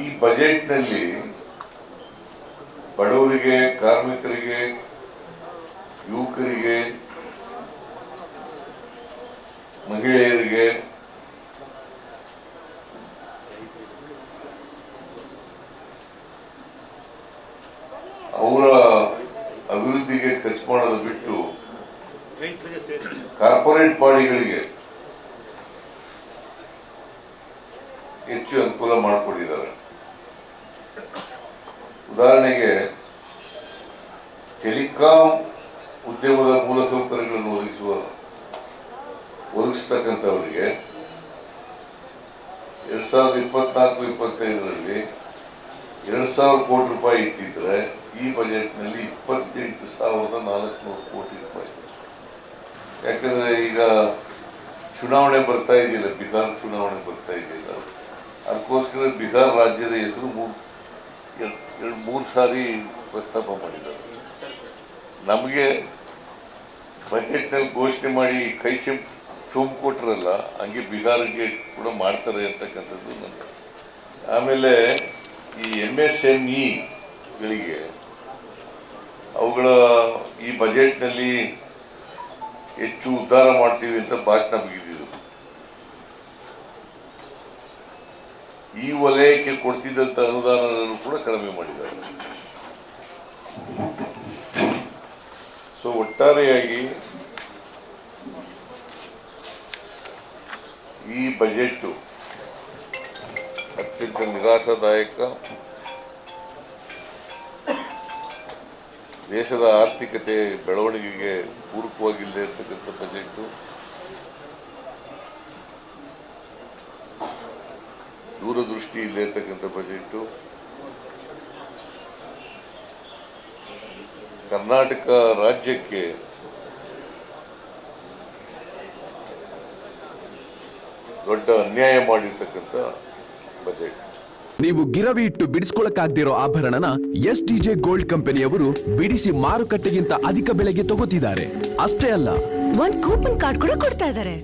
ಈ ಬಜೆಟ್ನಲ್ಲಿ ಬಡವರಿಗೆ, ಕಾರ್ಮಿಕರಿಗೆ, ಯುವಕರಿಗೆ, ಮಹಿಳೆಯರಿಗೆ ಅವರ ಅಭಿವೃದ್ಧಿಗೆ ಖರ್ಚು ಮಾಡೋದು ಬಿಟ್ಟು ಕಾರ್ಪೊರೇಟ್ ಬಾಡಿಗಳಿಗೆ ಹೆಚ್ಚು ಅನುಕೂಲ ಮಾಡಿಕೊಟ್ಟಿದ್ದಾರೆ. ಉದಾಹರಣೆಗೆ ಟೆಲಿಕಾಂ ಉದ್ಯಮದ ಮೂಲಸೌಕರ್ಯಗಳನ್ನು ಒದಗಿಸುವ, ಒದಗಿಸ್ತಕ್ಕಂಥವರಿಗೆ ಎರಡ್ ಸಾವಿರದ ಇಪ್ಪತ್ನಾಲ್ಕು, ಇಪ್ಪತ್ತೈದರಲ್ಲಿ ಎರಡು ಸಾವಿರ ಕೋಟಿ ರೂಪಾಯಿ ಇಟ್ಟಿದ್ರೆ ಈ ಬಜೆಟ್ನಲ್ಲಿ ಇಪ್ಪತ್ತೆಂಟು ಸಾವಿರದ ನಾಲ್ಕುನೂರು ಕೋಟಿ ರೂಪಾಯಿ. ಯಾಕಂದ್ರೆ ಈಗ ಚುನಾವಣೆ ಬರ್ತಾ ಇದೆಯಲ್ಲ, ಬಿಹಾರ್ ಚುನಾವಣೆ ಬರ್ತಾ ಇದೆಯಲ್ಲ, ಅದಕ್ಕೋಸ್ಕರ ಬಿಹಾರ್ ರಾಜ್ಯದ ಹೆಸರು ಮೂರು ಎರಡು ಮೂರು ಸಾರಿ ಪ್ರಸ್ತಾಪ ಮಾಡಿದ್ದಾರೆ. ನಮಗೆ ಬಜೆಟ್ನಲ್ಲಿ ಘೋಷಣೆ ಮಾಡಿ ಕೈ ಚೆಂಪ್ ಚುಂಬ್ ಕೊಟ್ರಲ್ಲ, ಹಂಗೆ ಬಿಹಾರಿಗೆ ಕೂಡ ಮಾಡ್ತಾರೆ ಅಂತಕ್ಕಂಥದ್ದು ನನಗೆ ಆಮೇಲೆ ಈ ಎಂ ಎಸ್ ಎಂ ಇಗಳಿಗೆ ಅವುಗಳ ಈ ಬಜೆಟ್ನಲ್ಲಿ ಹೆಚ್ಚು ಉದ್ಧಾರ ಮಾಡ್ತೀವಿ ಅಂತ ಭಾಷಣ ಬಿಗಿದ್ರು ಈ ವಲಯಕ್ಕೆ ಕೊಡ್ತಿದ್ದಂಥ ಅನುದಾನವನ್ನು ಕೂಡ ಕಡಿಮೆ ಮಾಡಿದ್ದಾರೆ. ಸೊ ಒಟ್ಟಾರೆಯಾಗಿ ಈ ಬಜೆಟ್ ಅತ್ಯಂತ ನಿರಾಶಾದಾಯಕ, ದೇಶದ ಆರ್ಥಿಕತೆ ಬೆಳವಣಿಗೆಗೆ ಪೂರಕವಾಗಿಲ್ಲದೆ ಇರತಕ್ಕಂಥ ಬಜೆಟ್ಟು ದೂರದೃಷ್ಟಿ ಇಲ್ಲೇ ಇರ್ತಕ್ಕಂಥ ಬಜೆಟ್ಟು. ಕರ್ನಾಟಕ ರಾಜ್ಯಕ್ಕೆ ದೊಡ್ಡ ಅನ್ಯಾಯ ಮಾಡಿರ್ತಕ್ಕಂಥ ಬಜೆಟ್. ನೀವು ಗಿರವಿ ಇಟ್ಟು ಬಿಡಿಸ್ಕೊಳಕ್ಕಾಗ್ದಿರೋ ಆಭರಣನ ಎಸ್ ಡಿಜೆ ಗೋಲ್ಡ್ ಕಂಪನಿಯವರು ಬಿಡಿಸಿ ಮಾರುಕಟ್ಟೆಗಿಂತ ಅಧಿಕ ಬೆಲೆಗೆ ತಗೋತಿದ್ದಾರೆ. ಅಷ್ಟೇ ಅಲ್ಲ. ಒಂದ್ ಕೂಪನ್ ಕಾರ್ಡ್ ಕೂಡ ಕೊಡ್ತಾ ಇದಾರೆ